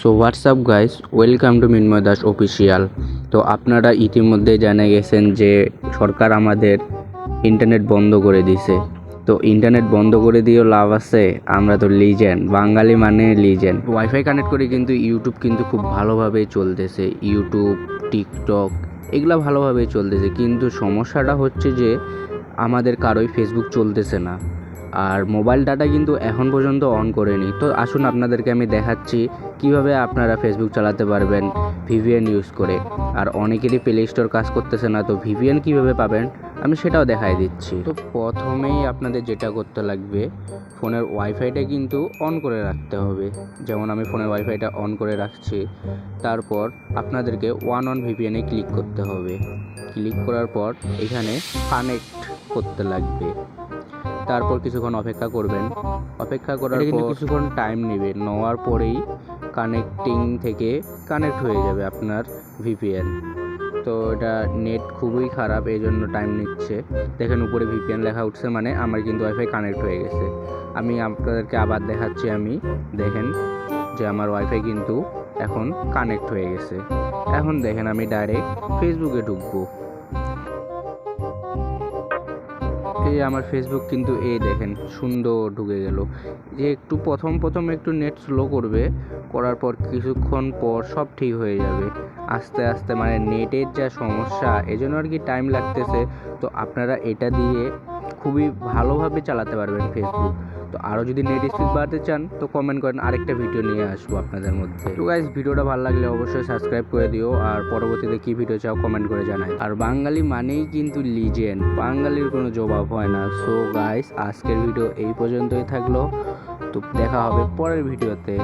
So WhatsApp guys welcome to Minmoy Das official তো আপনারা ইতিমধ্যে জেনে গেছেন যে সরকার আমাদের ইন্টারনেট বন্ধ করে দিছে। তো ইন্টারনেট বন্ধ করে দিয়েও লাভ আছে, আমরা তো লিজেন্ড বাঙালি মানে লিজেন্ড ওয়াইফাই কানেক্ট করে কিন্তু ইউটিউব কিন্তু খুব ভালোভাবেই চলতেছে। ইউটিউব টিকটক এগুলো ভালোভাবেই চলতেছে। কিন্তু সমস্যাটা হচ্ছে যে আমাদের কারোই ফেসবুক চলতেছে না। আর মোবাইল ডাটা কিন্তু এখন পর্যন্ত অন করেনি। তো আসুন আপনাদেরকে আমি দেখাচ্ছি কীভাবে আপনারা ফেসবুক চালাতে পারবেন ভিভিএন ইউজ করে। আর অনেকেরই প্লে স্টোর কাজ করতেছে না, তো ভিভিএন কীভাবে পাবেন আমি সেটাও দেখাই দিচ্ছি। তো প্রথমেই আপনাদের যেটা করতে লাগবে, ফোনের ওয়াইফাইটা কিন্তু অন করে রাখতে হবে। যেমন আমি ফোনের ওয়াইফাইটা অন করে রাখছি, তারপর আপনাদেরকে ওয়ান অন ভিপিএনে ক্লিক করতে হবে। ক্লিক করার পর এখানে কানেক্ট করতে লাগবে। তারপর কিছুক্ষণ অপেক্ষা করবেন। অপেক্ষা করার পর কিছুক্ষণ টাইম নেবে নেওয়ার পরেই কানেক্টিং থেকে কানেক্ট হয়ে যাবে আপনার ভিপিএন তো এটা নেট খুবই খারাপ এই জন্য টাইম নিচ্ছে। দেখেন উপরে ভিপিএন লেখা উঠছে মানে আমার কিন্তু ওয়াইফাই কানেক্ট হয়ে গেছে। আমি আপনাদেরকে আবার দেখাচ্ছি আমি দেখেন যে আমার ওয়াইফাই কিন্তু এখন কানেক্ট হয়ে গেছে। এখন দেখেন আমি ডাইরেক্ট ফেসবুকে ঢুকবো। এই আমার ফেসবুক কিন্তু এই দেখেন, সুন্দর ঢুকে গেল। যে একটু প্রথম প্রথম একটু নেট স্লো করবে, করার পর কিছুক্ষণ পর সব ঠিক হয়ে যাবে। আস্তে আস্তে মানে নেটের যা সমস্যা, এজন্য আর কি টাইম লাগতেছে। তো আপনারা এটা দিয়ে খুবই ভালোভাবে চালাতে পারবেন ফেসবুক তো আরও যদি নেট স্পিড বাড়াতে চান, তো কমেন্ট করেন, আরেকটা ভিডিও নিয়ে আসব আপনাদের মধ্যে। তো গাইজ ভিডিওটা ভালো লাগলে অবশ্যই সাবস্ক্রাইব করে দিও, আর পরবর্তীতে কী ভিডিও চাও কমেন্ট করে জানাই। আর বাঙালি মানেই কিন্তু লিজেন্ড বাঙালির কোনো জবাব হয় না। সো গাইস আজকের ভিডিও এই পর্যন্তই থাকল। তো দেখা হবে পরের ভিডিওতে